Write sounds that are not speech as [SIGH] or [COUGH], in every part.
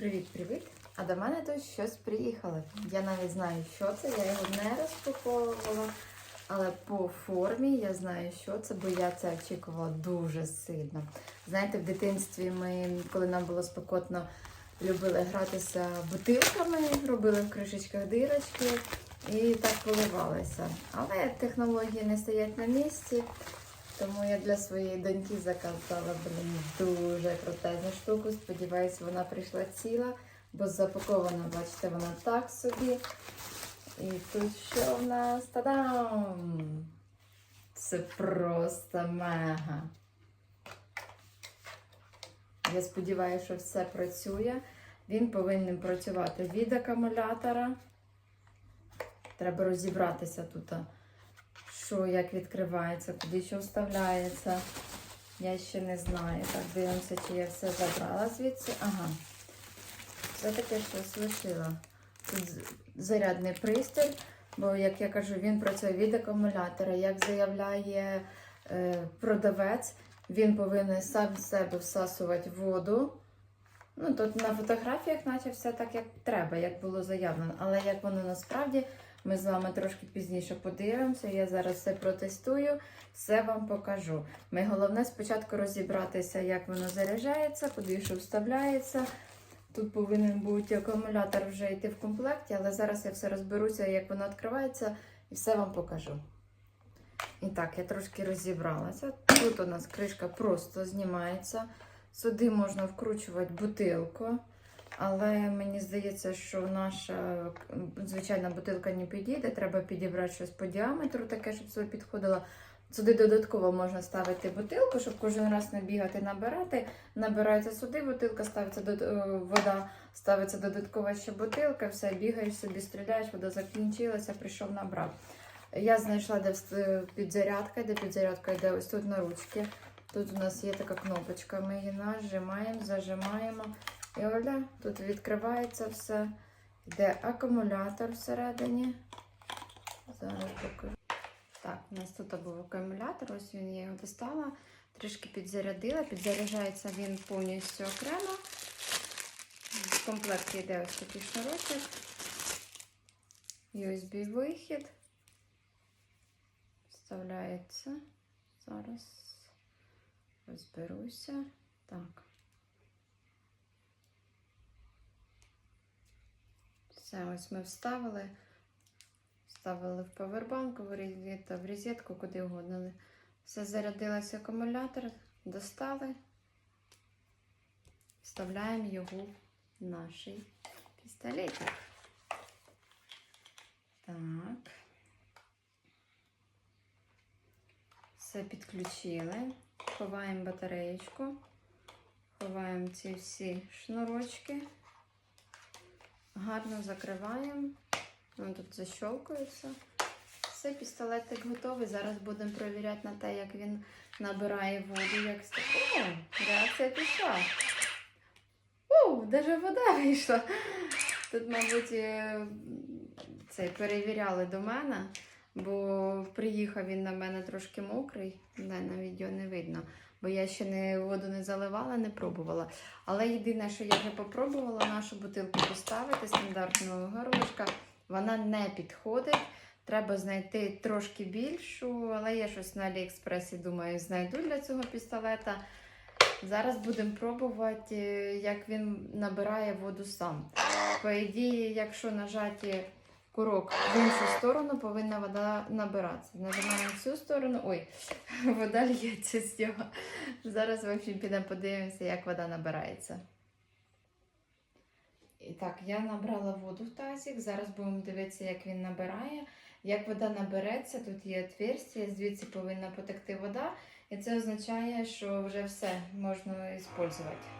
Привіт-привіт! А до мене тут щось приїхало. Я навіть знаю, що це, я його не розпаковувала, але по формі я знаю, що це, бо я це очікувала дуже сильно. Знаєте, в дитинстві ми, коли нам було спекотно, любили гратися бутилками, робили в кришечках дирочки і так поливалися. Але технології не стоять на місці. Тому я для своєї доньки заказала, блін, дуже крутезну штуку. Сподіваюсь, вона прийшла ціла, бо запакована, бачите, вона так собі. І тут що в нас? Та-дам! Це просто мега. Я сподіваюся, що все працює. Він повинен працювати від акумулятора. Треба розібратися тут що як відкривається, куди що вставляється. Я ще не знаю. Так, дивимося, чи я все забрала звідси. Ага. Все таке щось лишила. Тут зарядний пристрій, бо, як я кажу, він працює від акумулятора. Як заявляє е, продавець, він повинен сам з себе всасувати воду. Ну, тут на фотографіях, наче все так, як треба, як було заявлено. Але як воно насправді, ми з вами трошки пізніше подивимося. Я зараз все протестую, все вам покажу. Ми головне спочатку розібратися, як воно заряджається, куди що вставляється. Тут повинен бути акумулятор вже йти в комплекті, але зараз я все розберуся, як воно відкривається, і все вам покажу. І так, я трошки розібралася. Тут у нас кришка просто знімається. Сюди можна вкручувати бутилку. Але мені здається, що наша звичайна бутилка не підійде. Треба підібрати щось по діаметру, таке, щоб сюди підходило. Сюди додатково можна ставити бутилку, щоб кожен раз не бігати, набирати. Набирається сюди бутилка, ставиться до е, вода, ставиться додаткова ще бутилка, все, бігаєш собі, стріляєш, вода закінчилася, прийшов, набрав. Я знайшла, де підзарядка, де підзарядка йде ось тут на ручки. Тут у нас є така кнопочка, ми її нажимаємо, зажимаємо. І оля, тут відкривається все. Йде акумулятор всередині. Зараз покажу. Так, у нас тут був акумулятор, ось він я його достала, трішки підзарядила. Підзаряджається він повністю окремо. В комплекті йде ось такий шнурочок. USB-вихід. Вставляється. Зараз розберуся. Так. Все, ось ми вставили. Вставили в павербанк, в розетку, куди угодно. Все зарядилося акумулятор, достали, вставляємо його в наш пістолетик. Так. Все підключили. Ховаємо батареєчку, ховаємо ці всі шнурочки. Гарно закриваємо. Він тут защолкується. Все, пістолетик готовий. Зараз будемо перевіряти на те, як він набирає воду. Як... О, реакція пішла. О, даже вода вийшла. Тут, мабуть, це цей перевіряли до мене, бо приїхав він на мене трошки мокрий. Не, на відео не видно. Бо я ще не воду не заливала, не пробувала. Але єдине, що я вже попробувала нашу бутилку поставити стандартного горлышка, вона не підходить. Треба знайти трошки більшу, але я щось на Аліекспресі, думаю, знайду для цього пістолета. Зараз будемо пробувати, як він набирає воду сам. По ідеї, якщо нажати курок в іншу сторону, повинна вода набиратися. Нажимаємо цю сторону. Ой, [LAUGHS] вода лється з нього. Зараз, в общем, підемо подивимося, як вода набирається. І так, я набрала воду в тазик. Зараз будемо дивитися, як він набирає. Як вода набереться, тут є отверстие, звідси повинна потекти вода. І це означає, що вже все можна використовувати.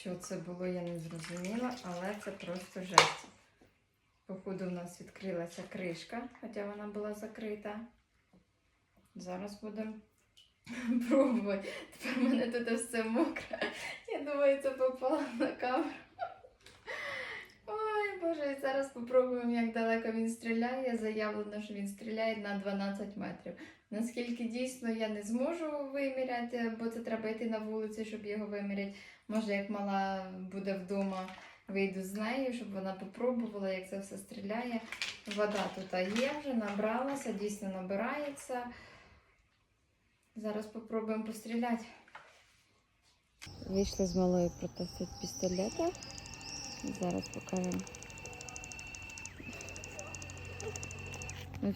Що це було, я не зрозуміла, але це просто жесть. Походу, у нас відкрилася кришка, хоча вона була закрита. Зараз будемо [LAUGHS] Пробуй. Тепер в мене тут все мокре. Я думаю, це попало на камеру. Ой, Боже, і зараз попробуємо, як далеко він стріляє. Заявлено, що він стріляє на 12 метрів. Наскільки дійсно я не зможу виміряти, бо це треба йти на вулицю, щоб його виміряти. Може, як мала буде вдома, вийду з нею, щоб вона попробувала, як це все стріляє. Вода тут є вже, набралася, дійсно набирається. Зараз попробуємо постріляти. Вийшли з малою протестити пістолета. Зараз покажемо.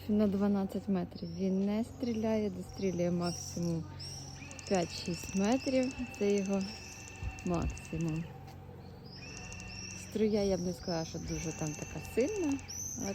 На 12 метрів він не стріляє, дострілює максимум 5-6 метрів. Це його максимум. Струя, я б не сказала, що дуже там така сильна. Але